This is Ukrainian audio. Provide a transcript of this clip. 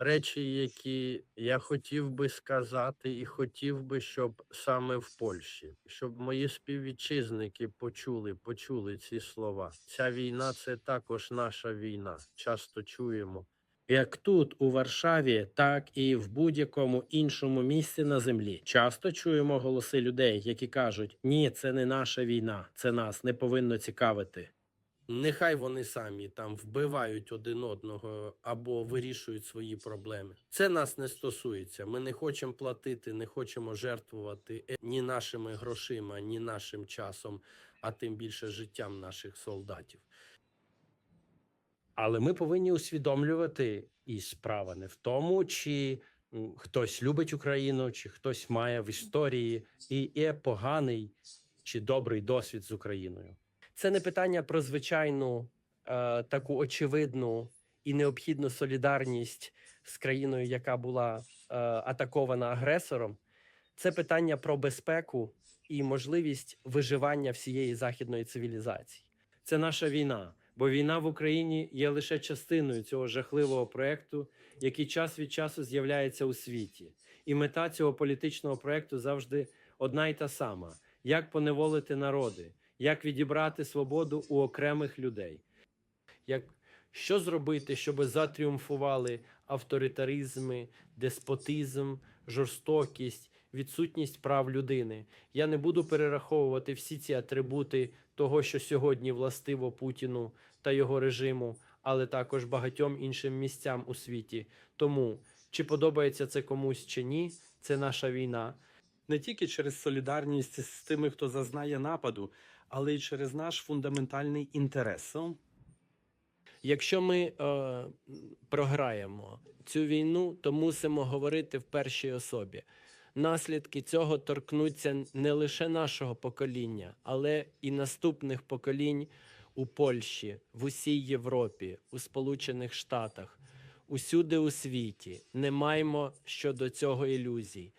речі, які я хотів би сказати, і хотів би, щоб саме в Польщі, щоб мої співвітчизники почули, почули ці слова. Ця війна це також наша війна. Часто чуємо. Як тут, у Варшаві, так і в будь-якому іншому місці на землі. Часто чуємо голоси людей, які кажуть: ні, це не наша війна, це нас не повинно цікавити. Нехай вони самі там вбивають один одного або вирішують свої проблеми. Це нас не стосується. Ми не хочемо платити, не хочемо жертвувати е, ні нашими грошима, ні нашим часом, а тим більше життям наших солдатів. Але ми повинні усвідомлювати, і справа не в тому, чи хтось любить Україну, чи хтось має в історії і є поганий чи добрий досвід з Україною. Це не питання про звичайну е, таку очевидну і необхідну солідарність з країною, яка була е, атакована агресором. Це питання про безпеку і можливість виживання всієї західної цивілізації. Це наша війна, бо війна в Україні є лише частиною цього жахливого проекту, який час від часу з'являється у світі. І мета цього політичного проекту завжди одна й та сама: як поневолити народи, як відібрати свободу у окремих людей. Як що зробити, щоб затріумфували авторитаризми, деспотизм, жорстокість, відсутність прав людини? Я не буду перераховувати всі ці атрибути того, що сьогодні властиво Путіну та його режиму, але також багатьом іншим місцям у світі. Тому чи подобається це комусь чи ні, це наша війна. Не тільки через солідарність з тими, хто зазнає нападу, але й через наш фундаментальний інтерес. Якщо ми е, програємо цю війну, то мусимо говорити в першій особі. Наслідки цього торкнуться не лише нашого покоління, але і наступних поколінь у Польщі, в усій Європі, у Сполучених Штатах, усюди у світі. Не маємо щодо цього ілюзій.